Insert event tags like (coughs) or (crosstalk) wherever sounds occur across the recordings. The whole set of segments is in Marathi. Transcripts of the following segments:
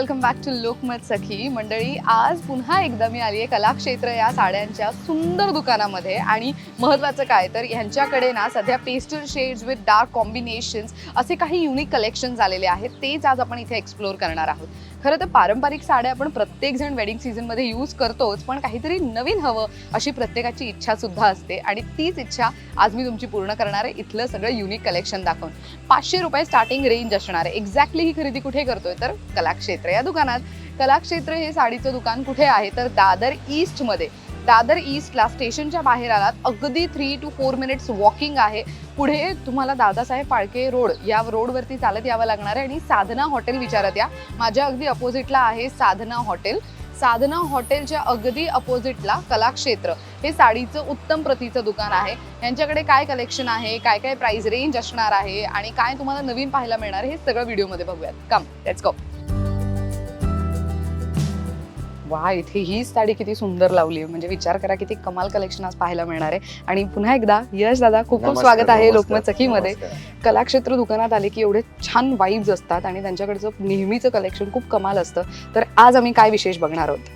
Welcome back to Lokmat Sakhi मंडळी आज पुन्हा एकदा मी आली आहे कलाक्षेत्र या साड्यांच्या सुंदर दुकानामध्ये. आणि महत्त्वाचं काय तर ह्यांच्याकडे ना सध्या pastel shades with dark combinations असे काही युनिक कलेक्शन्स आलेले आहेत. तेच आज आपण इथे एक्सप्लोअर करणार आहोत. खरं तर पारंपरिक साड्या आपण प्रत्येकजण वेडिंग सीझनमध्ये यूज करतोच पण काहीतरी नवीन हवं अशी प्रत्येकाची इच्छा सुद्धा असते. आणि तीच इच्छा आज मी तुमची पूर्ण करणार आहे. इथलं सगळं युनिक कलेक्शन दाखवून. पाचशे रुपये स्टार्टिंग रेंज असणार आहे. एक्झॅक्टली ही खरेदी कुठे करतोय? तर कलाक्षेत्र. या दुकानात कलाक्षेत्र हे साडीचं दुकान कुठे आहे? तर दादर ईस्टमध्ये दादर ईस्टला स्टेशनच्या बाहेर आलात. अगदी three two four minutes walking आहे. पुढे तुम्हाला दादासाहेब फाळके रोड या रोडवरती चालत यावं लागणार आहे आणि साधना हॉटेल विचारत या. माझ्या अगदी अपोजिटला आहे साधना हॉटेल साधना हॉटेलच्या अगदी अपोजिटला कलाक्षेत्र. हे साडीचं उत्तम प्रतीचं दुकान आहे. यांच्याकडे काय कलेक्शन आहे? काय काय प्राइस रेंज असणार आहे? आणि काय तुम्हाला नवीन पाहायला मिळणार हे सगळं व्हिडिओमध्ये बघूयात. कम लेट्स गो वा इथे ही साडी किती सुंदर लावली. आहे म्हणजे विचार करा किती कमाल कलेक्शन आज पाहायला मिळणार आहे. आणि पुन्हा एकदा यश दादा खूप खूप स्वागत आहे लोकमत सखीमध्ये. कलाक्षेत्र दुकानात आले की एवढे छान वाईब्स असतात आणि त्यांच्याकडचं नेहमीचं कलेक्शन खूप कमाल असतं. तर आज आम्ही काय विशेष बघणार आहोत?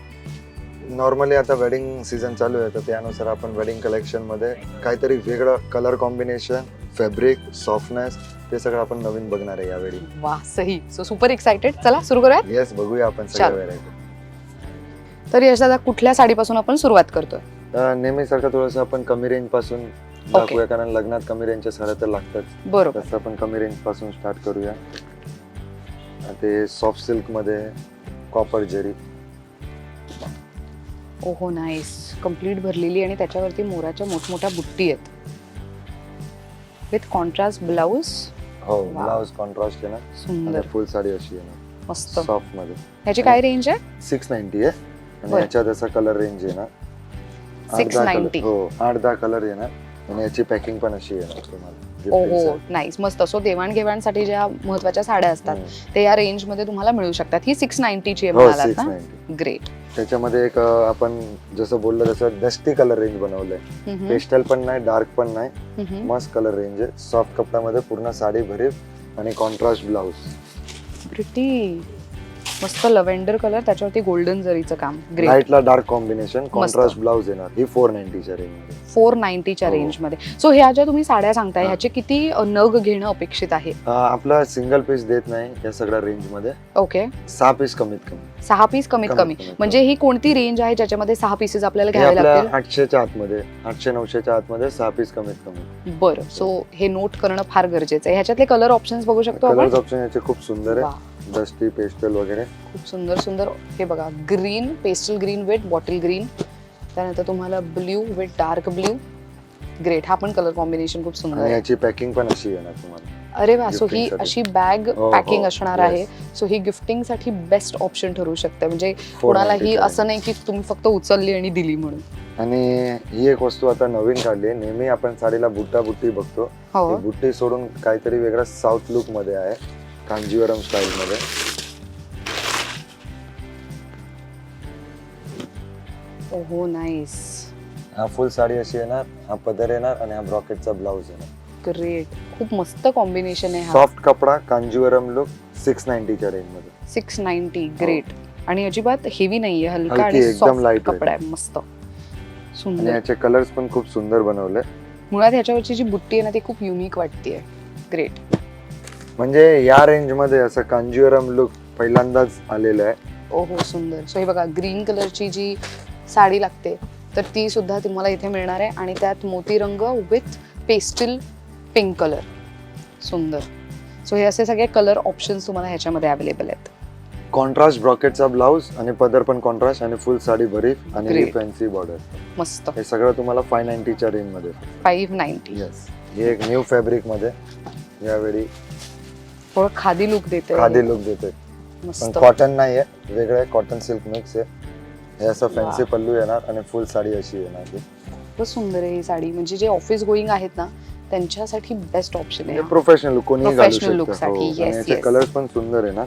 नॉर्मली आता वेडिंग सीझन चालू आहे तर त्यानुसार आपण वेडिंग कलेक्शनमध्ये काहीतरी वेगळं कलर कॉम्बिनेशन फॅब्रिक सॉफ्टनेस ते सगळं आपण नवीन बघणार आहे यावेळी वा सही. सो सुपर एक्साइटेड चला सुरू करूयात? येस बघूया आपण सगळ्या. व्हेरायटी तर यश दादा कुठल्या साडीपासून आपण सुरुवात करतोय? नेहमीसारखं थोडंसं आपण कमी रेंजपासून दाखवूया कारण लग्नात कमी रेंजच्या साड्या तर लागतात. बरोबर. तसं आपण कमी रेंजपासून स्टार्ट करूया. ते सॉफ्ट सिल्कमध्ये कॉपर जेरी ओहो नाईस कंप्लीट भरलेली आणि त्याच्यावरती मोराच्या मोठमोठ्या बुट्टी आहेत. विथ कॉन्ट्रास्ट ब्लाऊज हो Wow. ब्लाउज कॉन्ट्रास्ट आहे ना. सुंदर. आणि फुल साडी अशी आहे ना. मस्त. सॉफ्टमध्ये. ह्याची काय रेंज आहे? सिक्स नाईन्टी आहे. आणि बरं. याच्यात असा कलर रेंज आहे ना आठ 690. दहा colour- हो आठ दहा कलर आहे ना आणि याची पॅकिंग पण अशी आहे ना तुम्हाला ओहो set. नाईस मस्त. सो देवाणघेवाणसाठी ज्या महत्त्वाच्या साड्या असतात हम्म. ते या रेंजमध्ये तुम्हाला मिळू शकतात. ही सिक्स नाईन्टीची आहे हो म्हणालात सिक्स ना नाईन्टी ग्रेट त्याच्यामध्ये एक अं, आपण जसं बोललो तसं डस्टी कलर रेंज बनवलंय. पेस्टल पण नाही डार्क पण नाही मस्त कलर रेंज आहे. सॉफ्ट कपड्यामध्ये पूर्ण साडी भरीव आणि कॉन्ट्रास्ट ब्लाऊज प्रिटी मस्त लव्हेंडर कलर त्याच्यावरती गोल्डन जरीचं काम. ग्रेट लाईटला डार्क कॉम्बिनेशन कॉन्ट्रास्ट ब्लाऊज येणार. ही फोर नाईन्टीच्या रेंज फोर नाईन्टीच्या हो. रेंजमध्ये. सो ह्या ज्या तुम्ही साड्या सांगताय. ह्याचे किती नग घेणं अपेक्षित आहे? आपला सिंगल पीस देत नाही या सगळ्या रेंजमध्ये. ओके सहा पीस कमीत कमी. सहा पीस कमीत कमी. म्हणजे ही कोणती रेंज आहे ज्याच्यामध्ये सहा पीसेस आपल्याला घ्यावे लागतील? आठशेच्या आतमध्ये आठशे नऊशेच्या आतमध्ये सहा पीस कमीत कमी. बरं. सो हे नोट करणं फार गरजेचं आहे. ह्याच्यातले कलर ऑप्शन्स बघू शकतो कलर्स ऑप्शन याचे खूप सुंदर आहे. डस्टी पेस्टल वगैरे. खूप सुंदर सुंदर हे बघा green pastel green with bottle green त्यानंतर तुम्हाला blue with dark blue great हा पण कलर कॉम्बिनेशन खूप सुंदर आणि आहे. याची पॅकिंग पण अशी येणार तुम्हाला. अरे वा सो ही. अशी बॅग हो, पॅकिंग हो, असणार yes. आहे. सो ही गिफ्टिंगसाठी बेस्ट ऑप्शन ठरू शकते. म्हणजे 490 कोणालाही असं नाही की तुम्ही फक्त उचलली आणि दिली म्हणून. आणि ही एक वस्तू आता नवीन काढली आहे. नेहमी आपण साडीला बुट्टा बुट्टी बघतो. हो. ही बुट्टी सोडून काहीतरी वेगळा साऊथ लुकमध्ये आहे. कांजीवरम स्टाईल मध्ये ओहो नाईस हा फुल साडी अशी येणार हा पदर येणार आणि हा ब्रॉकेटचा ब्लाऊज येणार. ग्रेट खूप मस्त कॉम्बिनेशन आहे हा. सॉफ्ट कपडा कांजीवरम लुक सिक्स नाईन्टीच्या रेंजमध्ये. सिक्स नाईन्टी ग्रेट आणि अजिबात हेवी नाहीये हलका हो. हलकी, आणि एकदम सॉफ्ट lightweight. कपडा आहे मस्त. आणि सुंदर. याचे कलर्स पण खूप सुंदर बनवले. मुळात ह्याच्यावरची जी बुट्टी आहे ना ती खूप युनिक वाटतेय. ग्रेट म्हणजे या रेंजमध्ये असं कांजीवरम लुक पहिल्यांदाच आलेलं आहे. ओहो सुंदर. सो हे बघा ग्रीन कलरची जी साडी लागते तर ती सुद्धा तुम्हाला इथे मिळणार आहे आणि त्यात मोती रंग विथ पेस्टल पिंक कलर सुंदर. सो हे असे सगळे कलर ऑप्शन्स तुम्हाला ह्याच्यामध्ये अवेलेबल आहेत. कॉन्ट्रास्ट ब्रॉकेटचा ब्लाऊज आणि पदर पण कॉन्ट्रास्ट आणि फुल साडी भरीफ आणि Great. फॅन्सी बॉर्डर मस्त. हे सगळं तुम्हाला फाय नाईन्टीच्या रेंजमध्ये. फाईव्ह नाईन्टी येस हे एक न्यू फॅब्रिकमध्ये यावेळी थोडं खादी लुक देते खादी लुक देते पण मस्त. कॉटन नाही आहे वेगळं आहे. कॉटन सिल्क मिक्स आहे. हे असं. फॅन्सी पल्लू येणार आणि फुल साडी अशी येणार खूपच सुंदर आहे ही साडी. म्हणजे जे ऑफिस गोईंग आहेत ना त्यांच्यासाठी बेस्ट ऑप्शन आहे हा. प्रोफेशनल लुक कोणी घालू Professional look शकतं. हो. साठी, yes, yes. कलर्स पण सुंदर आहे ना.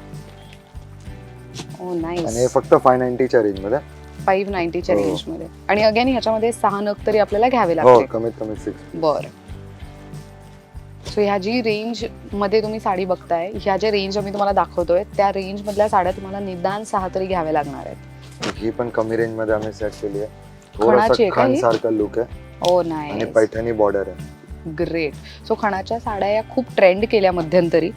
ओ आणि हे नाईस फक्त फाय नाईन्टीच्या रेंजमध्ये. फाईव्ह नाईन्टीच्या हो. रेंजमध्ये. आणि अगेन ह्याच्यामध्ये सहा नग तरी आपल्याला घ्यावे हो लागतील. कमीत कमी सिक्स बर. सो ह्या जी रेंजमध्ये तुम्ही साडी बघताय ह्या ज्या रेंज आम्ही तुम्हाला दाखवतोय त्या रेंज मधल्या साड्या तुम्हाला निदान सहा तरी घ्याव्या लागणार आहेत. ही पण कमी रेंजमध्ये आम्ही सेट केली आहे. खणाची थोडासा आहे का खान ही? सारखा लुक आहे. ओ आणि नाही पैठणी बॉर्डर आहे. ग्रेट सो खणाच्या साड्या या खूप ट्रेंड केल्या मध्यंतरी.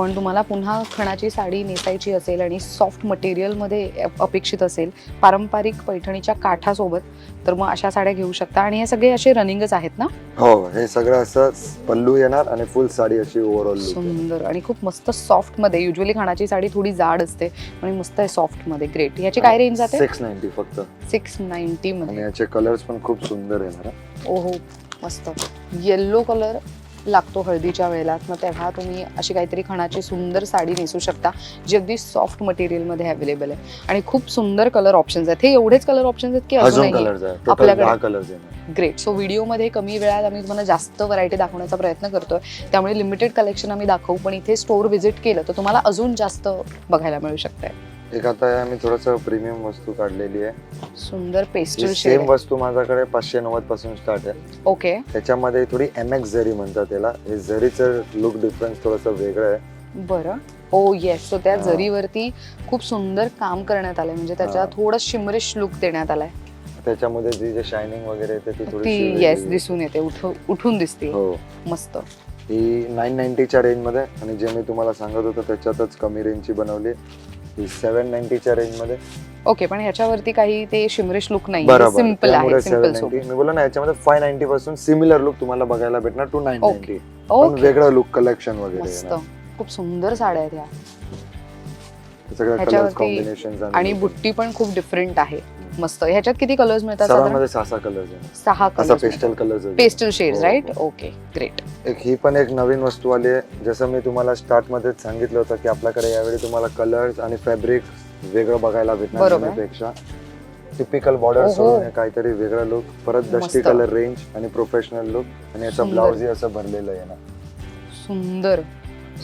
पण तुम्हाला पुन्हा खणाची साडी नेसायची असेल आणि सॉफ्ट मटेरियलमध्ये अपेक्षित असेल पारंपरिक पैठणीच्या काठासोबत तर मग अशा साड्या घेऊ शकता. आणि हे सगळे असे रनिंगच आहेत ना? हो हे सगळं असं पल्लू येणार आणि फुल साडी अशी ओव्हरऑल सुंदर. आणि खूप मस्त सॉफ्टमध्ये युजली खाण्याची साडी थोडी जाड असते आणि मस्त आहे सॉफ्टमध्ये ग्रेट याची काय रेंज जाते? सिक्स नाईन्टी फक्त. सिक्स नाईन्टी मध्ये. याचे कलर्स पण खूप सुंदर येणार. ओहो मस्त. येल्लो कलर लागतो हळदीच्या वेळेला. मग तेव्हा तुम्ही अशी काहीतरी खणाची सुंदर साडी नेसू शकता जी अगदी सॉफ्ट मटेरियलमध्ये अवेलेबल आहे. आणि खूप सुंदर कलर ऑप्शन्स आहेत. हे एवढेच कलर ऑप्शन्स आहेत की अजून अजूनही आपल्याकडे- ग्रेट सो व्हिडिओमध्ये कमी वेळात आम्ही तुम्हाला जास्त व्हरायटी दाखवण्याचा प्रयत्न करतोय. त्यामुळे लिमिटेड कलेक्शन आम्ही दाखवू पण इथे स्टोर व्हिजिट केलं तर तुम्हाला अजून जास्त बघायला मिळू शकतंय. एक आता आम्ही थोडस प्रीमियम वस्तू काढलेली आहे. सुंदर पेस्टल सेम शेड वस्तू माझ्याकडे पाचशे नव्वदपासून स्टार्ट आहे. ओके त्याच्यामध्ये थोडी एम एक्स जरी म्हणतात त्याला हे जरीचं लुक डिफरन्स थोडस वेगळं आहे. बरं. हो येस सो त्या हा. जरीवरती खूप सुंदर काम करण्यात आलंय. म्हणजे त्याच्या हा. थोडं शिमरिश लुक देण्यात आलाय. त्याच्यामध्ये जी जे शायनिंग वगैरे येते ती थोडी येस दिसून येते. उठ- उठून दिसते. हो. मस्त. ही नाईन नाईन्टीच्या रेंजमध्ये आणि जे मी तुम्हाला सांगत होतो त्याच्यातच कमी रेंजची बनवली सेवन नाईन्टीच्या रेंजमध्ये ओके पण ह्याच्यावरती काही ते शिमरिश लुक नाही सिंपल आहे सिंपल मी बोला ना याच्यामध्ये फाय नाईन्टी पासून सिमिलर लुक तुम्हाला बघायला भेटणार टू नाईन. नाईन्टी वेगळं लुक कलेक्शन वगैरे. खूप सुंदर साड्या आहेत ह्या. आणि बुट्टी पण खूप डिफरंट आहे. मस्त. ह्याच्यात किती कलर्स मिळतात साधारण? सहा सहा कलर्स सहा असा colours pastel colours pastel shade हो, राईट हो. ओके ग्रेट एक ही पण एक नवीन वस्तू आली आहे. जसं मी तुम्हाला स्टार्टमध्ये सांगितलं होतं की आपल्याकडे यावेळी तुम्हाला कलर्स आणि फॅब्रिक वेगळं बघायला भेटणार बरोबर. नेहमीपेक्षा. टिपिकल बॉर्डर ओहो. सोडून हे काहीतरी वेगळं लुक परत दष्टी मस्त. कलर रेंज आणि प्रोफेशनल लुक आणि याचा सुंदर. ब्लाउज असं भरलेलं आहे ना. सुंदर.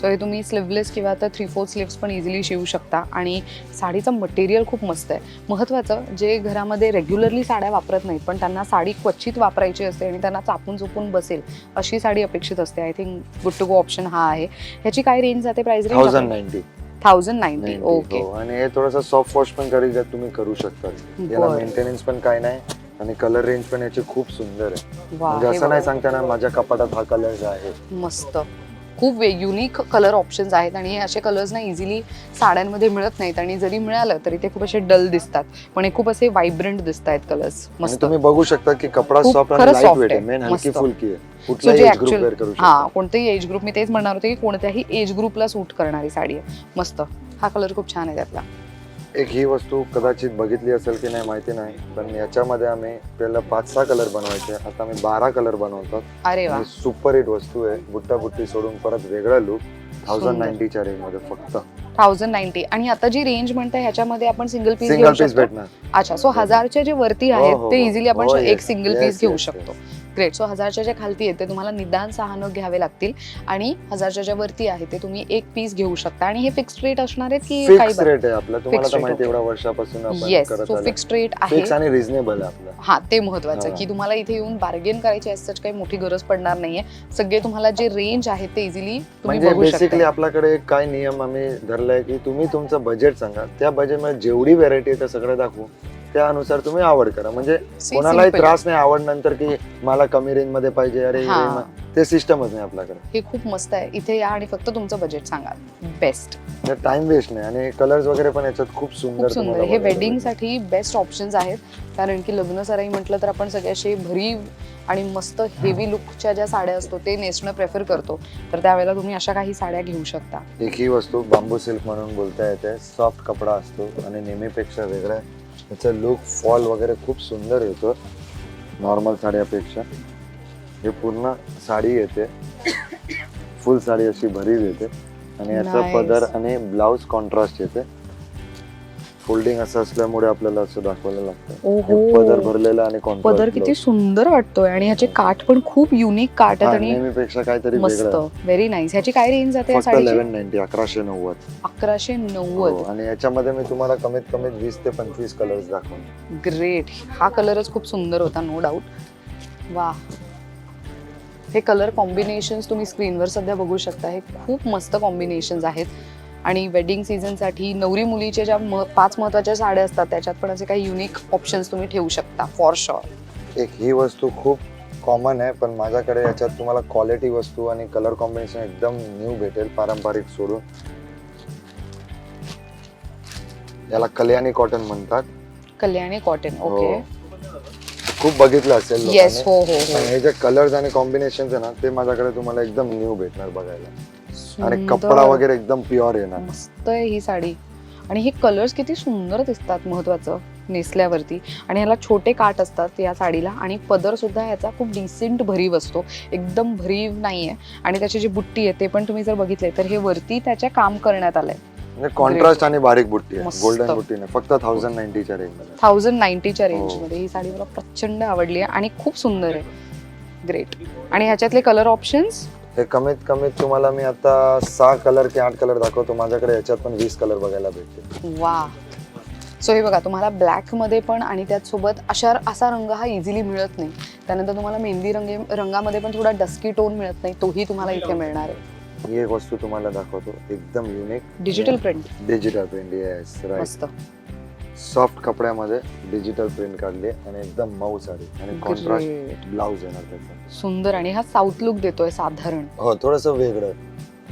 सो हे तुम्ही स्लीवलेस किंवा आता थ्री फोर स्लीव्स पण इझिली शिवू शकता. आणि साडीचं मटेरियल खूप मस्त आहे. महत्त्वाचं जे घरामध्ये रेग्युलरली साड्या वापरत नाहीत पण त्यांना साडी क्वचित वापरायची असते आणि त्यांना चापून चुपून बसेल अशी साडी अपेक्षित असते. I think good to go option हा आहे. ह्याची काय रेंज जाते price range ninety thousand ninety okay आणि हे थोडंसं सॉफ्ट वॉश पण करी तुम्ही करू शकता. याला. मेंटेनन्स पण काय नाही आणि कलर रेंज पण याची खूप सुंदर आहे. म्हणजे असं नाही बघा. सांगता ना माझ्या कपाटात हा कलर आहे मस्त. खूप युनिक कलर ऑप्शन्स आहेत आणि हे असे कलर्स ना इझिली साड्यांमध्ये मिळत नाहीत. आणि जरी मिळालं तरी ते खूप असे डल दिसतात. पण हे खूप असे वायब्रंट दिसत आहेत कलर्स मस्त. तुम्ही बघू शकता की कपडा सॉफ्ट खरंच आणि लाइट soft वेट आहे. मेन हलकी. फुलकी हा कोणतेही एज ग्रुप मी तेच म्हणणार होते की कोणत्याही एज ग्रुपला सूट करणारी साडी आहे. मस्त. हा कलर खूप छान आहे त्यातला. एक ही वस्तू कदाचित बघितली असेल की नाही माहिती नाही पण याच्यामध्ये आम्ही पहिला पाच सहा कलर बनवायचे. आता आम्ही बारा कलर बनवतात अरे वा. सुपर हिट वस्तू आहे. बुट्टा बुट्टी सोडून परत वेगळा लुक थाउजंड. नाईन्टीच्या रेंजमध्ये फक्त. थाउजंड नाईन्टी आणि आता जी रेंज म्हणते ह्याच्यामध्ये आपण सिंगल पीस सिंगल घेऊ पीस शकतो. भेटणार. अच्छा सो हजारच्या जे वरती हो, आहेत हो, ते हो. इझिली आपण हो, एक yes. सिंगल Yes, पीस घेऊ yes, शकतो. ग्रेट सो हजारच्या जे खालती येते तुम्हाला निदान सहा नग घ्यावे लागतील आणि हजारच्या ज्या वरती आहे ते तुम्ही एक पीस घेऊ शकता. आणि हे फिक्स्ड रेट असणार आहेत की काही फिक्स रेट आहे आपला. तुम्हाला Fixed तर rate, माहिती. एवढ्या वर्षापासून आपण येस करत सो आलो फिक्स्ड रेट आहे. फिक्स आणि रिझनेबल आहे आपलं. हा ते महत्वाचं हा. की तुम्हाला इथे येऊन बार्गेन करायची असं काही मोठी गरज पडणार नाहीये. सगळे तुम्हाला जे रेंज आहे ते इझिली तुम्ही म्हणजे बघू बेसिकली शकता आपल्याकडे एक काय नियम आम्ही धरलाय की तुम्ही तुमचं बजेट सांगा. त्या बजेटमध्ये जेवढी व्हेरायटी आहे ते सगळं दाखवू. त्यानुसार तुम्ही आवड करा. म्हणजे कोणालाही simple. त्रास नाही आवड नंतर की मला कमी रेंजमध्ये पाहिजे अरे हे हा. मा- ते सिस्टमच नाही आपल्याकडे. हे खूप मस्त आहे. इथे या आणि फक्त तुमचं बजेट सांगा. बेस्ट टाइम वेस्ट नाही. आणि कलर्स वगैरे पण याच्यात खूप सुंदर खूप सुंदर. तुम्हाला हे बघायला वेडिंग भेटेल. साठी बेस्ट ऑप्शन्स आहेत. कारण की लग्न सराई म्हटलं तर आपण सगळे असे भरीव आणि मस्त हेवी लुकच्या ज्या साड्या असतो ते नेसणं प्रेफर करतो. तर त्यावेळेला तुम्ही अशा काही साड्या घेऊ शकता. एक ही वस्तू बांबू सिल्क म्हणून बोलता येते. सॉफ्ट कपडा असतो आणि नेहमीपेक्षा वेगळा त्याचा लुक फॉल वगैरे खूप सुंदर येतो. नॉर्मल साड्यापेक्षा. हे पूर्ण साडी येते. (coughs) फुल साडी अशी भरीव येते. आणि याचा Nice. पदर आणि ब्लाउज कॉन्ट्रास्ट येते. फोल्डिंग असं असल्यामुळे आपल्याला असं दाखवायला लागतं. ओहो. हे पदर भरलेला आणि पदर किती सुंदर वाटतोय आणि ह्याचे काठ पण खूप युनिक काठ आहेत आणि नेहमीपेक्षा काहीतरी मस्त. वेगळं. आहे. व्हेरी नाईस ह्याची काय रेंज जाते या फक्त साडीची? इलेव्हन नाईन्टी अकराशे नव्वद. अकराशे हो, नव्वद आणि याच्यामध्ये मी तुम्हाला कमीत कमी वीस ते पंचवीस कलर्स दाखवून ग्रेट हा कलरच खूप सुंदर होता नो डाऊट वा हे कलर कॉम्बिनेशन्स तुम्ही स्क्रीनवर सध्या बघू शकता. हे खूप मस्त कॉम्बिनेशन्स आहेत. आणि वेडिंग सीझनसाठी नवरी मुलीच्या ज्या म पाच महत्त्वाच्या साड्या असतात त्याच्यात पण असे काही युनिक ऑप्शन्स तुम्ही ठेवू शकता फॉर शुअर एक ही वस्तू खूप कॉमन आहे पण माझ्याकडे याच्यात तुम्हाला क्वालिटी वस्तू आणि कलर कॉम्बिनेशन एकदम न्यू भेटेल पारंपरिक सोडून. याला कल्याणी कॉटन म्हणतात. कल्याणी कॉटन हो. ओके खूप बघित असेल येस. हो हो हो. हे जे कलर्स आणि कॉम्बिनेशन आहे ना ते माझ्याकडे तुम्हाला एकदम न्यू भेटणार बघायला. आणि. कपडा वगैरे एकदम प्युअर येणार मस्त आहे ही साडी. आणि हे कलर्स किती सुंदर दिसतात महत्वाचं नेसल्यावरती. आणि ह्याला छोटे काठ असतात या साडीला. आणि पदर सुद्धा याचा खूप डिसेंट भरीव असतो. एकदम भरीव नाहीये. आणि त्याची जी बुट्टी आहे ते पण तुम्ही जर बघितले तर हे वरती त्याच्या काम करण्यात आलंय. म्हणजे कॉन्ट्रास्ट आणि बारीक बुट्टी आहे. गोल्डन बुट्टी नाही. फक्त थाउजंड नाईन्टीच्या रेंज थाउजंड नाईन्टीच्या. रेंजमध्ये ही. साडी मला प्रचंड आवडली आहे आणि खूप सुंदर आहे. ग्रेट आणि ह्याच्यातले कलर ऑप्शन्स हे कमीत कमीत तुम्हाला मी आता सहा कलर की आठ कलर दाखवतो. माझ्याकडे याच्यात पण वीस कलर बघायला भेटतील. वा. सो हे बघा तुम्हाला ब्लॅकमध्ये पण आणि त्याचसोबत अशा असा रंग हा इझिली मिळत नाही. त्यानंतर तुम्हाला मेहंदी रंगे रंगामध्ये पण थोडा डस्की टोन मिळत नाही. तोही तुम्हाला इथे मिळणार आहे. ही एक वस्तू तुम्हाला दाखवतो. एकदम unique digital print digital print yes right मस्त. सॉफ्ट कपड्यामध्ये डिजिटल प्रिंट काढली आणि एकदम मऊ साडी आणि कॉन्ट्रास्ट. ब्लाऊज येणार त्याचा सुंदर आणि हा साऊथ लुक देतोय साधारण. हो थोडस वेगळं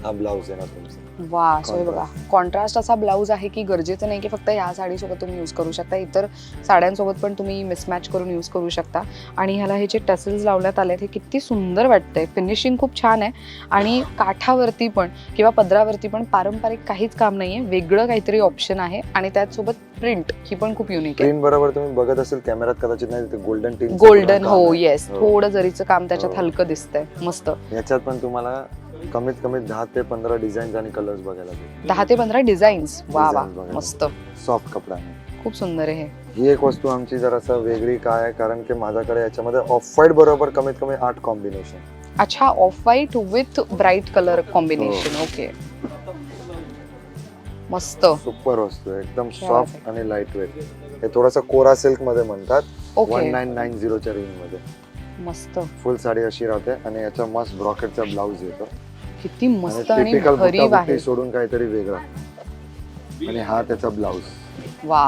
हा ब्लाऊज येणार तुमचा. वा सो हे बघा. कॉन्ट्रास्ट असा ब्लाऊज आहे की गरजेचं नाही की फक्त या साडीसोबत तुम्ही यूज करू शकता. इतर साड्यांसोबत पण तुम्ही मिसमॅच करून यूज करू शकता. आणि ह्याला हे जे टसेल्स लावण्यात आले हे किती सुंदर वाटतंय. फिनिशिंग खूप छान आहे. आणि काठावरती पण किंवा पदरावरती पण पारंपरिक काहीच काम नाहीये. वेगळं काहीतरी ऑप्शन आहे. आणि त्याचसोबत प्रिंट ही पण खूप युनिक आहे. प्रिंट बरोबर तुम्ही बघत असेल कॅमेरात कदाचित नाही ते गोल्डन गोल्डन हो येस हो. थोडं जरीचं काम त्याच्यात हो. हलकं दिसतंय. मस्त. याच्यात पण तुम्हाला कमीत कमी दहा ते पंधरा डिझाईन आणि कलर्स बघायला भेटतील. दहा ते पंधरा डिझाईन्स वा वा Designs बघायला. मस्त. सॉफ्ट कपडा आहे खूप सुंदर आहे हे. ही एक वस्तू आमची जरासं वेगळी काय आहे? कारण की माझ्याकडे याच्यामध्ये ऑफ व्हाईट बरोबर कमीत कमी आठ कॉम्बिनेशन अच्छा off white with bright colour. Combination okay मस्त. सुपर वस्तू आहे. एकदम क्या सॉफ्ट आणि लाइट वेट हे थोडंसं कोरा सिल्कमध्ये म्हणतात. वन ओके नाईन नाईन झिरोच्या रेंजमध्ये मस्त. फुल साडी अशी राहते आणि याचा मस्त ब्रॉकेटचा ब्लाऊज येतो. किती मस्त आणि टिपिकल भरीव आहे. सोडून काहीतरी वेगळा. आणि हा त्याचा ब्लाऊज वा.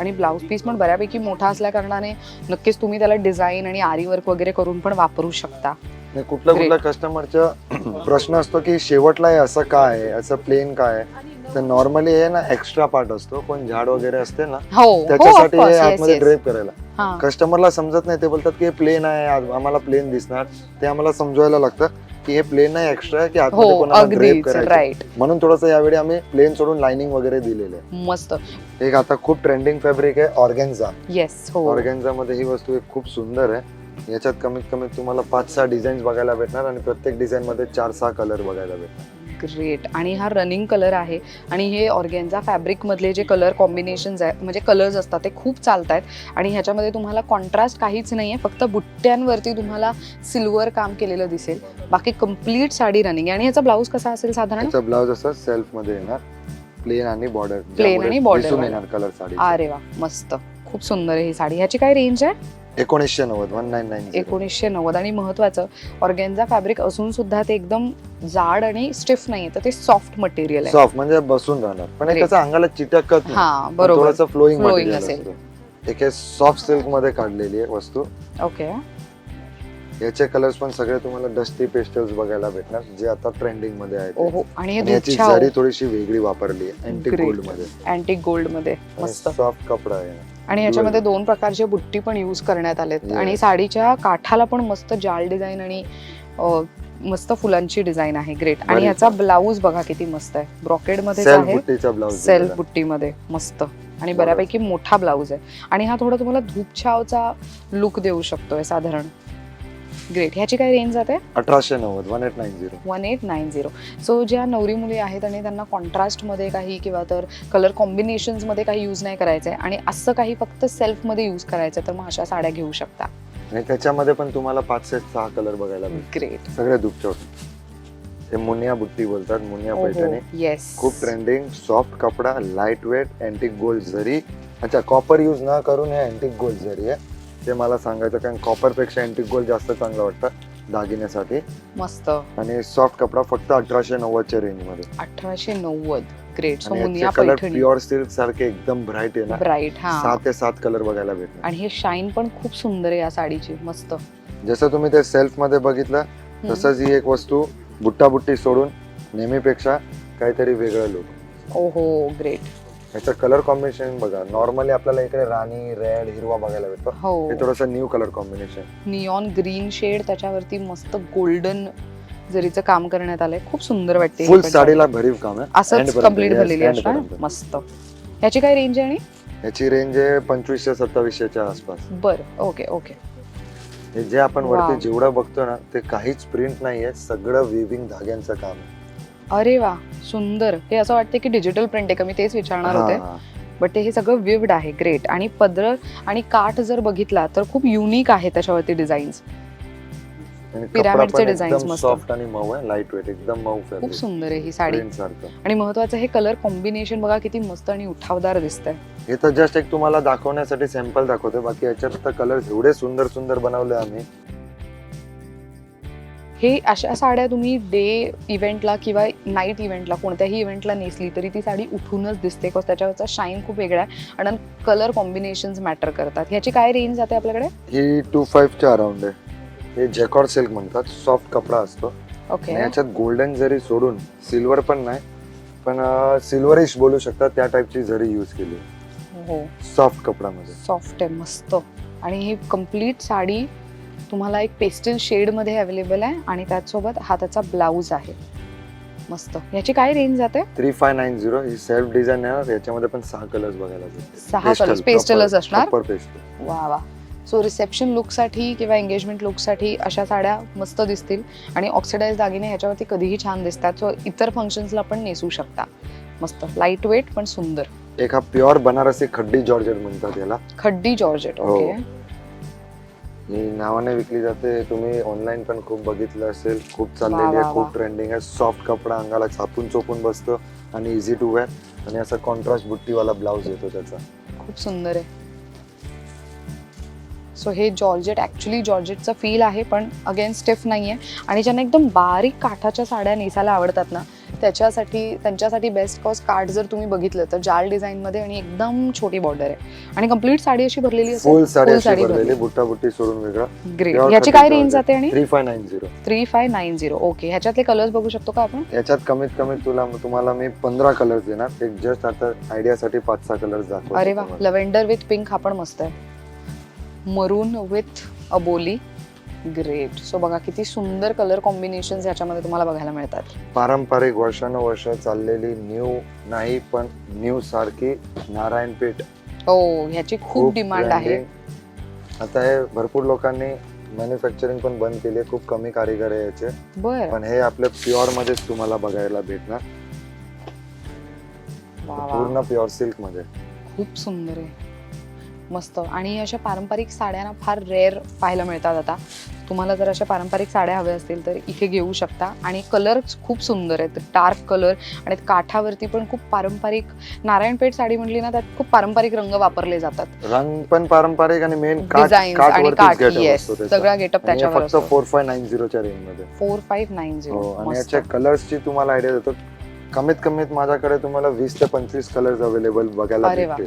आणि ब्लाऊज पीस पण बऱ्यापैकी मोठा असल्या कारणाने नक्कीच तुम्ही त्याला डिझाईन आणि आरी वर्क वगैरे करून पण वापरू शकता. कुठल्या Great. कुठल्या कस्टमरचा (clears throat) प्रश्न असतो की शेवटला हे असं काय आहे? असं प्लेन काय आहे? तर नॉर्मली हे ना एक्स्ट्रा पार्ट असतो. पण झाड वगैरे असते ना हो हो त्याच्यासाठी हे आतमध्ये. ड्रेप करायला. कस्टमरला समजत नाही ते बोलतात की हे प्लेन आहे आम्हाला प्लेन दिसणार. ते आम्हाला समजवायला लागतं की हे प्लेन नाही एक्स्ट्रा आहे की आतमध्ये हो कोणाला ड्रेप करायचं म्हणून थोडंसं यावेळी आम्ही प्लेन सोडून लाइनिंग वगैरे दिलेले आहे. मस्त. एक आता खूप ट्रेंडिंग फॅब्रिक आहे ऑर्गेन्झा येस ऑर्गेन्झा मध्ये ही वस्तू एक खूप सुंदर आहे. याच्यात कमीत कमी तुम्हाला पाच सहा डिझाईन बघायला भेटणार आणि प्रत्येक डिझाईन मध्ये चार सहा कलर बघायला भेटणार. ग्रेट आणि हा रनिंग कलर आहे. आणि हे ऑर्गेन्झा फॅब्रिक मधले जे कलर कॉम्बिनेशन्स आहेत म्हणजे कलर्स असतात ते खूप चालत आहेत आणि ह्याच्यामध्ये तुम्हाला कॉन्ट्रास्ट काहीच नाही आहे फक्त बुट्ट्यांवरती तुम्हाला सिल्वर काम केलेलं दिसेल. बाकी कंप्लीट साडी रनिंग आणि ह्याचा ब्लाऊज कसा असेल साधारण? ब्लाऊज असं सेल्फमध्ये येणार. प्लेन आणि बॉर्डर Plain आणि. येणार कलर साडी अरे वा मस्त. खूप सुंदर आहे ही साडी. ह्याची काय रेंज आहे? एकोणीसशे नव्वद वन नाईन नाईन एकोणीसशे नव्वद. आणि महत्वाचं ऑर्गेन्झा फॅब्रिक असून सुद्धा ते एकदम जाड आणि स्टिफ नाही तर ते सॉफ्ट मटेरियल आहे. सॉफ्ट म्हणजे बसून राहणार. पण Great. कसं अंगाला चिटकत हा बरोबर. फ्लोईंग Flowing मटेरियल असेल. एक सॉफ्ट सिल्कमध्ये काढलेली आहे वस्तू. ओके. याचे कलर्स पण सगळे तुम्हाला डस्टी पेस्टल्स बघायला भेटणार जे आता ट्रेंडिंगमध्ये आहेत. ओहो आणि हे आणि याची दुच्छा जरी थोडीशी वेगळी वापरली आहे अँटिक Great. गोल्डमध्ये. अँटिक गोल्डमध्ये. मस्त. सॉफ्ट कपडा आहे. आणि याच्यामध्ये दोन प्रकारचे बुट्टी पण यूज करण्यात आलेत. आणि साडीच्या काठाला पण मस्त जाल डिझाईन आणि अ, मस्त फुलांची डिझाईन आहे. ग्रेट आणि. ह्याचा ब्लाऊज बघा किती मस्त आहे. ब्रॉकेडमध्ये सेल्फ आहे. बुट्टीचा ब्लाऊज सेल्फ बुट्टीमध्ये. मस्त. आणि बरोबर. बऱ्यापैकी मोठा ब्लाऊज आहे. आणि हा थोडा तुम्हाला धूपछावचा लुक देऊ शकतोय साधारण. ग्रेट ह्याची काय रेंज जाते? अठराशे नव्वद one eight nine zero one eight nine zero so ज्या नवरी मुली आहेत आणि त्यांना कॉन्ट्रास्टमध्ये काही किंवा तर कलर कॉम्बिनेशन्समध्ये काही यूज नाही करायचं आहे आणि असं काही फक्त सेल्फमध्ये यूज करायचं आहे, तर मग अशा साड्या घेऊ शकता. आणि त्याच्यामध्ये पण तुम्हाला पाच से सहा कलर बघायला भेटतील. ग्रेट सगळे दुपचोट. हे मुनिया बुट्टी बोलतात मुनिया पैठणी. येस खूप ट्रेंडिंग सॉफ्ट कपडा light weight antique gold zari अच्छा कॉपर यूज न करून हे अँटिक गोल्ड जरी आहे. ते मला सांगायचं कारण कॉपरपेक्षा अँटिक गोल्ड जास्त चांगलं वाटतं दागिन्यासाठी. मस्त. आणि सॉफ्ट कपडा फक्त अठराशे नव्वदच्या रेंजमध्ये. अठराशे नव्वद. Great so Muniya colour Paithani. Pure silk सारखे एकदम ब्राईट आहे ना. ब्राईट हा. सात ते सात कलर बघायला भेटणार. आणि हे शाईन पण खूप सुंदर आहे या साडीची. मस्त. जसं तुम्ही ते सेल्फमध्ये बघितलं हम्म. तसंच ही एक वस्तू बुट्टा बुट्टी सोडून नेहमीपेक्षा काहीतरी वेगळं लुक ओहो ग्रेट याचं कलर कॉम्बिनेशन बघा. नॉर्मली आपल्याला इकडे राणी रेड हिरवा बघायला भेटतो. हो. हे थोडंसं new colour combination neon green shade त्याच्यावरती मस्त गोल्डन जरीचं काम करण्यात आलंय. खूप सुंदर वाटते ही फुल पण साडीला भरीव काम आहे. असंच End पर्यंत, कंप्लीट yes, झालेली end असणार पर्यंत. मस्त. याची काय रेंज आहे आणि? याची रेंज आहे पंचवीसशे सत्तावीसशेच्या आसपास. बर ओके ओके. हे जे आपण Wow. वरती जेवढं बघतो ना ते काहीच प्रिंट नाहीये. सगळं विविंग धाग्यांचं काम आहे. अरे वा सुंदर. हे असं वाटतं की डिजिटल प्रिंट आहे का? मी तेच विचारणार होते. बट ते हे सगळं विवड आहे. ग्रेट आणि पदर आणि काठ जर बघितला तर खूप युनिक आहे त्याच्यावरती डिझाईन्स आणि Pyramid कपडा चे पण designs एकदम मस्त. सॉफ्ट आणि मऊ आहे लाइट वेट एकदम मऊ खूप सुंदर आहे ही साडी. आणि महत्वाचं हे कलर कॉम्बिनेशन बघा किती मस्त आणि उठावदार दिसतंय. हे तर जस्ट एक तुम्हाला दाखवण्यासाठी सॅम्पल दाखवते बाकी याच्यात तर कलर एवढे सुंदर सुंदर बनवले आम्ही. हे अशा साड्या तुम्ही डे इव्हेंटला किंवा नाईट इव्हेंटला कोणत्याही इव्हेंटला नेसली तरी ती साडी उठूनच दिसते. बिकॉज त्याच्यावरचा शाईन खूप वेगळा आहे आणि कलर कॉम्बिनेशन मॅटर करतात. ह्याची काय रेंज जाते आपल्याकडे? ही टू फाईव्हच्या अराउंड आहे. हे जॅकॉर्ड सिल्क म्हणतात. सॉफ्ट कपडा असतो. ओके आणि याच्यात गोल्डन जरी सोडून सिल्वर पण नाही पण सिल्वरिश बोलू शकता त्या टाईपची जरी यूज केली. हो. सॉफ्ट कपडामध्ये. सॉफ्ट आहे मस्त. आणि ही कंप्लीट साडी तुम्हाला एक पेस्टल शेडमध्ये अवेलेबल आहे आणि त्याचसोबत हा त्याचा ब्लाऊज आहे. मस्त. याची काय रेंज जाते? थ्री फाय नाईन झिरो ही सेल्फ डिझाईन आहे. याच्यामध्ये पण सहा कलर्स बघायला सहा कलर्स पेस्टलच असणार? वा वा. सो रिसेप्शन लुकसाठी किंवा एंगेजमेंट लुकसाठी अशा साड्या मस्त दिसतील. आणि ऑक्सिडाईज दागिने ह्याच्यावरती कधीही छान दिसतात. सो इतर फंक्शन्सला पण नेसू शकता. मस्त. लाइट वेट पण सुंदर. एक हा प्युअर बनारसी खड्डी जॉर्जेट म्हणतात याला. खड्डी जॉर्जेट हो. ओके ही नावाने विकली जाते. तुम्ही ऑनलाईन पण खूप बघितलं असेल. खूप चाललेली आहे खूप ट्रेंडिंग आहे. सॉफ्ट कपडा अंगाला चापून चोपून बसतो आणि इझी टू वेअर आणि असा कॉन्ट्रास्ट बुट्टीवाला ब्लाऊज येतो त्याचा. खूप सुंदर आहे. सो हे जॉर्जेट ॲक्च्युली जॉर्जेटचं फील आहे पण अगेन स्टिफ नाही आहे आणि ज्यांना एकदम बारीक काठाच्या साड्या नेसायला आवडतात ना त्याच्यासाठी त्यांच्यासाठी बेस्ट कॉज कार्ड जर तुम्ही बघितलं तर जाल डिझाईनमध्ये आणि एकदम छोटी बॉर्डर आहे. आणि कंप्लीट साडी अशी भरलेली फुल साडी भरलेली भरली. बुट्टा बुट्टी सोडून वेगळं. ग्रेट खड्डी काय रेंज. जाते आणि? Three five nine zero three five nine zero okay ह्याच्यातले colours बघू शकतो का आपण? याच्यात कमीत कमी तुला तुम्हाला मी पंधरा कलर्स देणार. एक जस्ट आता आयडियासाठी पाच सहा कलर्स दाखवतो अरे वा. लव्हेंडर विथ पिंक हा पण मस्त आहे. मरून विथ अबोली ग्रेट सो बघा किती सुंदर कलर कॉम्बिनेशन ह्याच्यामध्ये तुम्हाला बघायला मिळतात. पारंपरिक वर्षानुवर्ष चाललेली न्यू नाही पण न्यू सारखी नारायणपेठ. हो ह्याची खूप डिमांड आहे. आता हे भरपूर लोकांनी मॅन्युफॅक्चरिंग पण बंद केली खूप कमी कारीगर आहे याचे. पण हे आपले प्युअर मध्येच तुम्हाला बघायला भेटणार. पूर्ण प्युअर सिल्कमध्ये. खूप सुंदर आहे. मस्त. आणि अशा पारंपरिक साड्यांना फार रेअर पाहायला मिळतात आता. तुम्हाला जर अशा पारंपरिक साड्या हव्या असतील तर इथे घेऊ शकता. आणि कलर खूप सुंदर आहेत. डार्क कलर आणि काठावरती पण खूप पारंपरिक नारायणपेठ साडी म्हटली ना त्यात खूप पारंपरिक रंग वापरले जातात. रंग पण पारंपरिक आणि मेन डिझाईन आणि काठ येस सगळा गेटअप त्याच्यावर फोर फाय नाईन झिरोच्या रेंजमध्ये. फोर फाईव्ह नाईन झिरो आणि याच्या कलर्सची तुम्हाला आयडिया देतो. कमीत कमीत माझ्याकडे तुम्हाला वीस ते पंचवीस कलर्स अवेलेबल बघायला. भेटतील.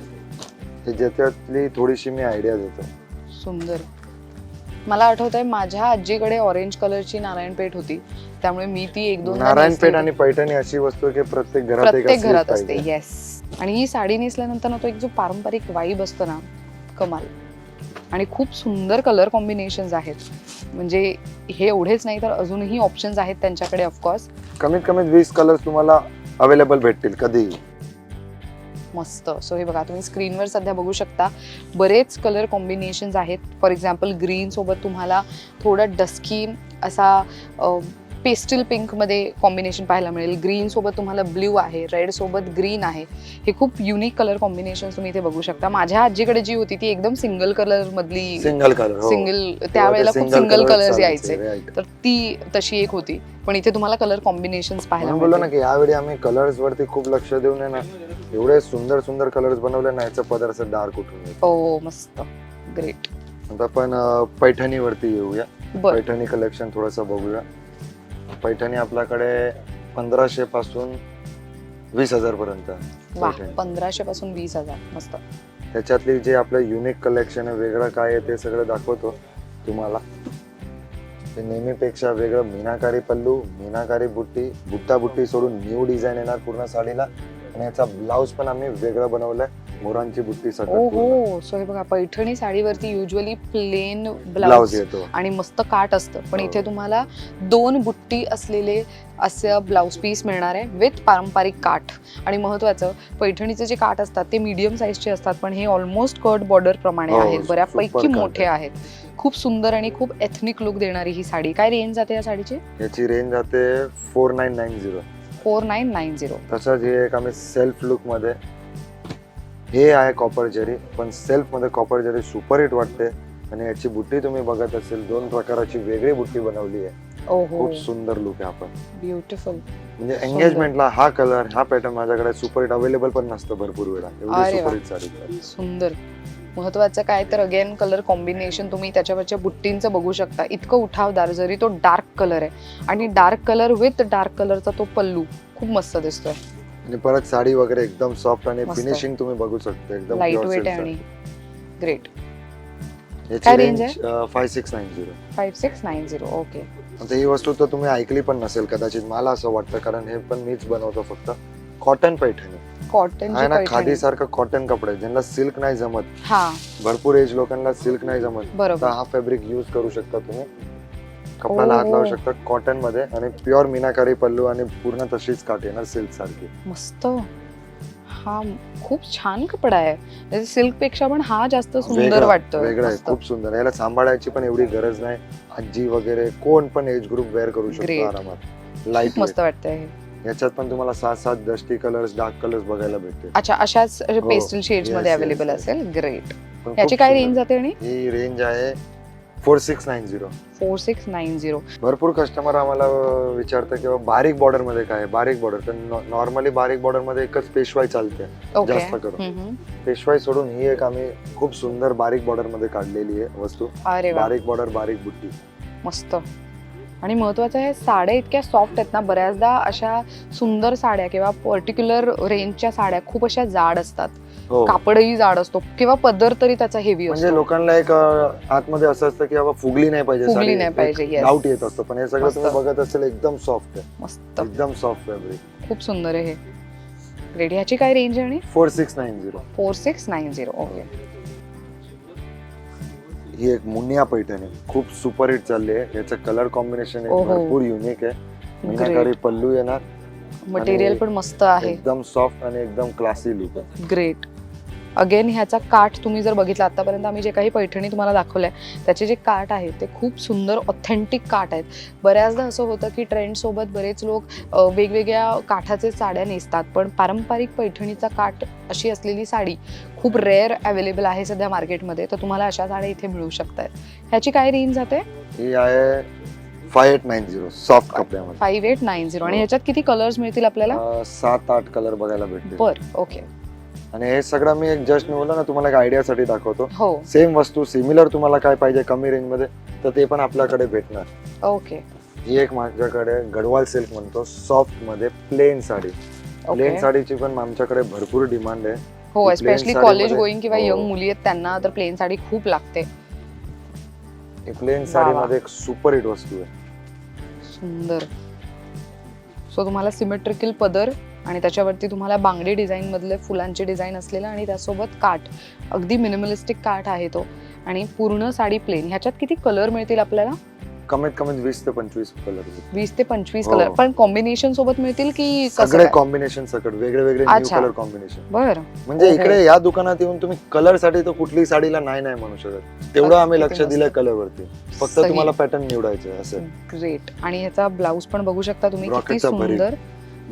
ज्याच्यातली थोडीशी मी आयडिया देतो. सुंदर. मला आठवत आहे माझ्या आजीकडे ऑरेंज कलरची नारायणपेठ होती. त्यामुळे मी ती एक दोन नारायणपेठ आणि पैठणी अशी वस्तू आहे की प्रत्येक घरात एक प्रत्येक असलीच घरात असते पाहिजे. येस आणि ही साडी नेसल्यानंतर ना तो एक जो पारंपरिक वाईब असतो ना कमाल. आणि खूप सुंदर कलर कॉम्बिनेशन आहेत. म्हणजे हे एवढेच नाही तर अजूनही ऑप्शन्स आहेत त्यांच्याकडे ऑफकोर्स कमीत कमीत वीस कलर्स तुम्हाला अवेलेबल भेटतील कधीही. मस्त. सो हे बघा तुम्ही स्क्रीनवर सध्या बघू शकता बरेच कलर कॉम्बिनेशन्स आहेत. फॉर एक्झाम्पल ग्रीन सोबत तुम्हाला थोडं डस्की असा पेस्टल पिंकमध्ये कॉम्बिनेशन पाहायला मिळेल. ग्रीन सोबत तुम्हाला ब्ल्यू आहे रेड सोबत ग्रीन आहे. हे खूप युनिक कलर कॉम्बिनेशन तुम्ही इथे बघू शकता. माझ्या आजीकडे जी होती ती एकदम सिंगल कलर मधली सिंगल कलर सिंगल त्यावेळेला खूप सिंगल कलर्स यायचे. तर ती तशी एक होती. पण इथे तुम्हाला कलर कॉम्बिनेशन पाहायला बोललो ना. की यावेळी आम्ही कलर्स वरती खूप लक्ष देऊन ना एवढे सुंदर सुंदर कलर्स बनवले ना याचं पदर असं डार्क उठून येतो. हो मस्त. ग्रेट आता आपण पैठणीवरती येऊया. बर. पैठणी कलेक्शन थोडंसं बघूया. पैठणी आपल्याकडे पंधराशे पासून वीस हजार पर्यंत आहे. वा पैठणी. पंधराशे पासून वीस हजार मस्त. त्याच्यातली जे आपलं युनिक कलेक्शन आहे वेगळं काय आहे ते सगळं दाखवतो तुम्हाला. ते नेहमीपेक्षा वेगळं मीनाकारी पल्लू मीनाकारी बुट्टी बुट्टा बुट्टी सोडून न्यू डिझाईन येणार पूर्ण साडीला. आणि याचा ब्लाऊज पण आम्ही वेगळा बनवलाय. मोरांची बुट्टी ओ सगळं हो सो हे बघा पैठणी साडीवरती युजली प्लेन ब्लाऊज ब्लाउज येतो. आणि मस्त काट असतं. पण हो. इथे तुम्हाला दोन बुट्टी असलेले असं ब्लाउज पीस मिळणार आहे विथ पारंपरिक काठ. आणि महत्वाचं पैठणीचे जे काठ असतात ते मीडियम साईजचे असतात पण हे ऑलमोस्ट कर्ड बॉर्डर प्रमाणे हो, आहेत. बऱ्यापैकी मोठे आहेत. खूप सुंदर आणि खूप एथनिक लुक देणारी ही साडी. काय रेंज जाते या साडीची? याची रेंज जाते four nine nine zero four nine nine zero तसंच हे एक आम्ही सेल्फ लुकमध्ये हे आहे कॉपर जरी पण सेल्फमध्ये कॉपर जरी सुपर हिट वाटते. आणि याची बुट्टी तुम्ही बघत असेल दोन प्रकाराची वेगळी बुट्टी बनवली आहे. हो खूप सुंदर लुक आहे आपण ब्युटिफुल म्हणजे एंगेजमेंटला हा कलर हा पॅटर्न माझ्याकडे सुपर हिट अवेलेबल पण नसतं भरपूर वेळा. अरे एवढी वा. सुपर हिट साडी सुंदर. महत्वाचं काय तर अगेन कलर कॉम्बिनेशन तुम्ही त्याच्यावरच्या बुट्टींचं बघू शकता. इतकं उठावदार जरी तो डार्क कलर आहे. आणि डार्क कलर विथ डार्क कलरचा तो पल्लू खूप मस्त दिसतोय. आणि परत साडी वगैरे एकदम सॉफ्ट आणि मस्त. फिनिशिंग तुम्ही बघू शकता एकदम लाइट वेट आहे आणि. ग्रेट काय range range five six nine zero five six nine zero okay आता ही वस्तू तर तुम्ही ऐकली पण नसेल कदाचित मला असं वाटतं कारण हे पण मीच बनवतो फक्त. कॉटन पैठणी. आहे ना खादी कॉटन सारखं कॉटन कपडे ज्यांना सिल्क नाही जमत. हा. भरपूर एज लोकांना सिल्क नाही जमत. तर बरोबर हा फॅब्रिक युज करू शकता तुम्ही. कपड्याला हात लावू. शकता कॉटनमध्ये आणि प्युअर मीनाकारी पल्लू आणि पूर्ण तशीच काठ येणार सिल्क सारखी. मस्त. हा खूप छान कपडा आहे. सिल्कपेक्षा पण हा जास्त सुंदर वाटतोय. वेगळा आहे. खूप सुंदर याला सांभाळायची पण एवढी गरज नाही. आजी वगैरे कोण पण एज ग्रुप वेअर करू शकतो. आरामात. लाइट मस्त वाटतंय हे. याच्यात पण तुम्हाला सात सात डस्टी कलर्स डार्क कलर्स बघायला भेटते अच्छा अशाच पेस्टल शेड्स Yes, मध्ये अवेलेबल. असेल? ग्रेट याची काय. रेंज जाते आणि? ही रेंज आहे four six nine zero. Four six nine zero. भरपूर कस्टमर आम्हाला विचारतं की बाबा बारीक बॉर्डरमध्ये काय आहे? बारीक बॉर्डर तर नॉर्मली बारीक बॉर्डरमध्ये एकच पेशवाई चालते. ओके जास्त करून. पेशवाई सोडून ही एक आम्ही खूप सुंदर बारीक बॉर्डरमध्ये काढलेली आहे वस्तू. अरे वा. बारीक बॉर्डर बारीक बुट्टी. मस्त. आणि महत्वाचं आहे साड्या इतक्या सॉफ्ट आहेत ना बऱ्याचदा अशा सुंदर साड्या किंवा पर्टिक्युलर रेंजच्या साड्या खूप अशा जाड असतात. हो. कापडही जाड असतो किंवा पदर तरी त्याचा हेवी म्हणजे असतो. लोकांना एक अं, आतमध्ये असं असतं की बाबा फुगली नाही पाहिजे फुगली नाही पाहिजे, yes. डाऊट येत असतो. पण हे सगळं मस्त. तुम्ही बघत असेल एकदम सॉफ्ट आहे. मस्त. एकदम सॉफ्ट फॅब्रिक खूप सुंदर आहे हे. ग्रेट ह्याची काय रेंज आहे आणि? Four six nine zero four six nine zero okay ही एक मुनिया पैठणी. खूप सुपर हिट चालली आहे. याचं कलर कॉम्बिनेशन ओहो. भरपूर युनिक आहे. पल्लू येणार मटेरियल पण मस्त आहे. एकदम सॉफ्ट आणि एकदम क्लासी लुक आहे. ग्रेट अगेन ह्याचा काठ तुम्ही जर बघितला आतापर्यंत आम्ही जे काही पैठणी तुम्हाला दाखवलंय त्याचे जे काठ आहेत ते खूप सुंदर ऑथेंटिक काठ आहेत. बऱ्याचदा असं होतं की ट्रेंड सोबत बरेच लोक वेगवेगळ्या काठाचे साड्या नेसतात पण पारंपरिक पैठणीचा काठ अशी असलेली साडी खूप रेअर अवेलेबल आहे सध्या मार्केटमध्ये तर तुम्हाला अशा साड्या इथे मिळू शकत आहेत ह्याची काय रेंज जाते? ही आहे five eight nine zero soft कपड्यामध्ये. फाईव्ह एट नाईन झिरो आणि. ह्याच्यात किती कलर्स मिळतील आपल्याला? सात आठ कलर बघायला भेटते बर ओके आणि हे सगळं मी एक जस्ट बोललो ना तुम्हाला एक आयडियासाठी दाखवतो. हो. सेम वस्तू सिमिलर तुम्हाला काय पाहिजे कमी रेंजमध्ये तर ते पण आपल्याकडे भेटणार. ओके ही एक माझ्याकडे गडवाल सिल्क म्हणतो सॉफ्टमध्ये प्लेन साडी. प्लेन साडीची पण आमच्याकडे भरपूर डिमांड आहे. हो स्पेशली कॉलेज गोईंग किंवा हो. यंग मुली आहेत त्यांना तर प्लेन साडी खूप लागते. ही प्लेन वा साडीमध्ये एक सुपर हिट वस्तू आहे. सुंदर. सो तुम्हाला सिमेट्रिकल पदर आणि त्याच्यावरती तुम्हाला बांगडी डिझाईन मधले फुलांची डिझाईन असलेलं आणि त्यासोबत काठ अगदी मिनिमलिस्टिक काठ आहे तो आणि पूर्ण साडी प्लेन ह्याच्यात किती कलर मिळतील आपल्याला कमीत कमी वीस ते पंचवीस कलर वीस ते पंचवीस हो. कलर पण कॉम्बिनेशन सोबत मिळतील की कसं सगळे काय? कॉम्बिनेशन सकट वेगळे वेगळे अच्छा. कलर कॉम्बिनेशन बर म्हणजे ओहो. इकडे या दुकानात येऊन तुम्ही कलरसाठी तर कुठलीही साडीला नाही नाही म्हणू शकत तेवढं आम्ही किती लक्ष मस्त. दिलंय कलर वरती फक्त सही. तुम्हाला पॅटर्न निवडायचं असं ग्रेट आणि ह्याचा ब्लाऊज पण बघू शकता तुम्ही किती भरीव. सुंदर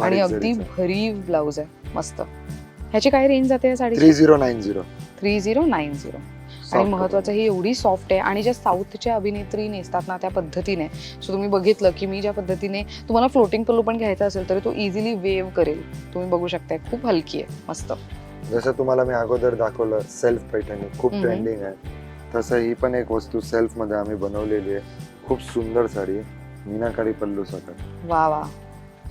आणि अगदी. भरीव ब्लाऊज आहे मस्त. ह्याची काय रेंज जाते या साडीची? Three zero nine zero. Three zero nine zero. आणि महत्वाचं ही एवढी सॉफ्ट आहे आणि ज्या साऊथच्या अभिनेत्री नेसतात ना त्या पद्धतीने. सो तुम्ही बघितलं की मी ज्या पद्धतीने तुम्हाला फ्लोटिंग पल्लू पण घ्यायचा असेल तर तो इझिली वेव करेल. तुम्ही बघू शकताय खूप हलकी आहे मस्त. जसं तुम्हाला मी अगोदर दाखवलं सेल्फ पैठणी खूप. ट्रेंडिंग आहे. तसं ही पण एक वस्तू सेल्फमध्ये आम्ही बनवलेली आहे. खूप सुंदर साडी मीनाकारी पल्लू सकट वा वा.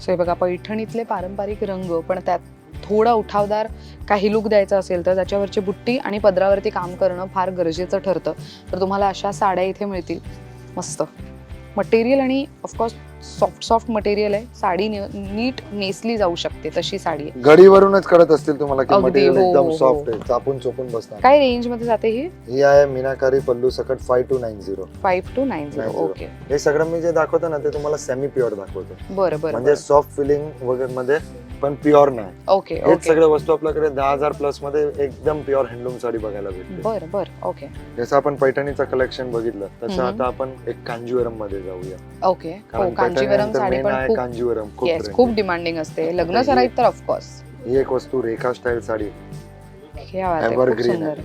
सो हे बघा पैठणीतले पारंपरिक रंग पण त्यात थोडा उठावदार काही लुक द्यायचा असेल तर त्याच्यावरची बुट्टी आणि पदरावरती काम करणं फार गरजेचं ठरतं. तर तुम्हाला अशा साड्या इथे मिळतील. मस्त. मटेरियल आणि ऑफकोर्स सॉफ्ट सॉफ्ट मटेरियल आहे. साडी ने- नीट नेसली जाऊ शकते तशी साडी आहे. गडीवरूनच कळत असतील तुम्हाला की अगदी, मटेरियल हो, एकदम हो, सॉफ्ट हो. आहे चापून चोपून बसणार. काय रेंजमध्ये जाते ही? ही आहे मीनाकारी पल्लू सकट five two nine zero five two nine zero 90. Okay हे सगळं मी जे दाखवतो ना ते तुम्हाला सेमी प्युअर दाखवतो. बरं बरं म्हणजे सॉफ्ट फिलिंग वगैरे मध्ये पण प्युअर नाही. ओके हेच ओके. सगळ्या वस्तू आपल्याकडे दहा हजार प्लसमध्ये एकदम प्युअर हँडलूम साडी बघायला भेटते. बरं बरं ओके. जसं आपण पैठणीचं कलेक्शन बघितलं तसं हम्म. आता आपण एक कांजीवरममध्ये जाऊया. ओके. हो कारण कांजीवरम साडी मेन पण आहे खूप कांजीवरम खूप येस trendy. खूप डिमांडिंग असते. लग्न आता सराईत तर ऑफकोर्स ही एक वस्तू रेखा स्टाईल साडी. हे खूप Evergreen सुंदर.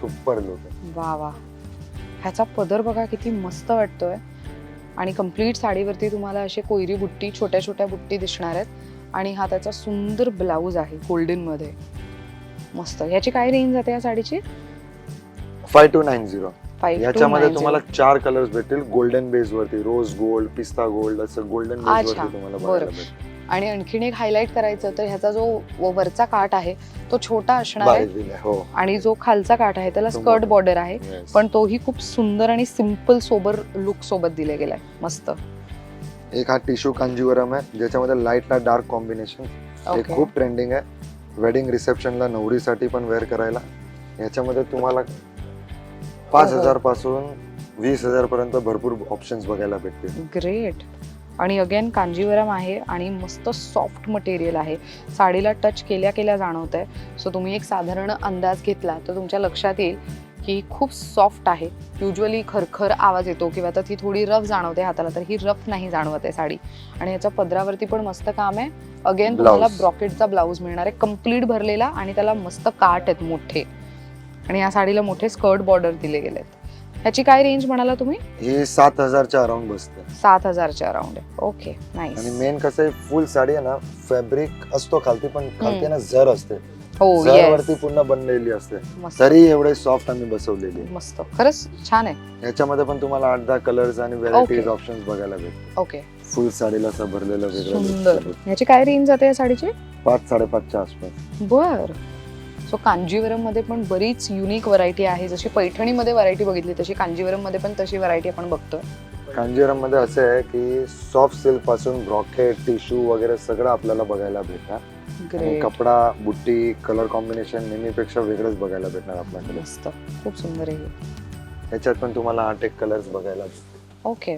सुपर लुक वा वा. ह्याचा पदर बघा किती मस्त वाटतोय. आणि कंप्लीट साडीवरती तुम्हाला असे कोयरी बुट्टी छोट्या छोट्या बुट्टी दिसणार आहेत. आणि हा त्याचा सुंदर ब्लाऊज आहे गोल्डनमध्ये. मस्त. ह्याची काय रेंज जाते या साडीची? फाय टू नाईन झिरो याच्यामध्ये तुम्हाला चार कलर्स भेटतील. गोल्डन बेस वरती रोज गोल्ड पिस्ता गोल्ड असं गोल्डन बेस वरती तुम्हाला बरं. बघायला भेटेल आणि आणखीन एक हायलाईट करायचं तर ह्याचा जो वरचा काठ आहे तो छोटा असणार आहे. हो. आणि जो खालचा काठ आहे त्याला स्कर्ट. बॉर्डर आहे. पण तोही खूप सुंदर आणि सिंपल सोबर लुक सोबत दिले गेलाय. मस्त. एक हा टिश्यू कांजीवरम आहे ज्याच्यामध्ये लाईटला डार्क कॉम्बिनेशन हे ओके खूप ट्रेंडिंग आहे. वेडिंग रिसेप्शनला नवरीसाठी पण वेअर करायला. याच्यामध्ये तुम्हाला पाच. हजारपासून वीस हजार पर्यंत भरपूर ऑप्शन्स बघायला भेटतील. ग्रेट आणि अगेन कांजीवरम आहे आणि मस्त सॉफ्ट मटेरियल आहे. साडीला टच केल्या केल्या जाणवत आहे सो तुम्ही एक साधारण अंदाज घेतला तर तुमच्या लक्षात येईल की खूप सॉफ्ट आहे. युजली खरखर आवाज येतो किंवा तर ती थोडी रफ जाणवते हाताला तर ही रफ नाही जाणवत आहे साडी. आणि याच्या पदरावरती पण मस्त काम आहे. अगेन तुम्हाला. ब्रॉकेटचा ब्लाऊज मिळणार आहे. कंप्लीट भरलेला आणि त्याला मस्त काट आहेत मोठे. आणि या साडीला मोठे स्कर्ट बॉर्डर दिले गेलेत. ह्याची काय रेंज म्हणाला तुम्ही? ही सात हजारच्या अराउंड बसते. सात हजारच्या अराउंड आहे. ओके आणि नाईस मेन कसं आहे फुल साडी आहे ना फॅब्रिक असतो खालती पण खालती ना जर असते. हो जर येस वरती पूर्ण बनलेली असते. मस्त. तरी एवढे सॉफ्ट आम्ही बसवलेली आहे. मस्त. खरंच छान आहे. याच्यामध्ये पण तुम्हाला आठ दहा कलर्स आणि व्हेरायटीज Okay. ऑप्शन्स बघायला भेटतील. ओके फुल साडीला असं भरलेलं वेगळं सुंदर. ह्याची काय रेंज जाते या साडीची? पाच साडेपाचच्या आसपास. बर. सो कांजीवरममध्ये पण बरीच युनिक व्हरायटी आहे. जशी पैठणीमध्ये व्हरायटी बघितली तशी कांजीवरममध्ये पण तशी व्हरायटी आपण बघतोय. कांजीवरममध्ये असं आहे की सॉफ्ट सिल्कपासून ब्रॉकेट टिश्यू वगैरे सगळं आपल्याला बघायला भेटणार. आणि कपडा बुट्टी कलर कॉम्बिनेशन नेहमीपेक्षा वेगळंच बघायला भेटणार आपल्याकडे. खूप सुंदर आहे याच्यात पण तुम्हाला आठ एक कलर्स बघायला. ओके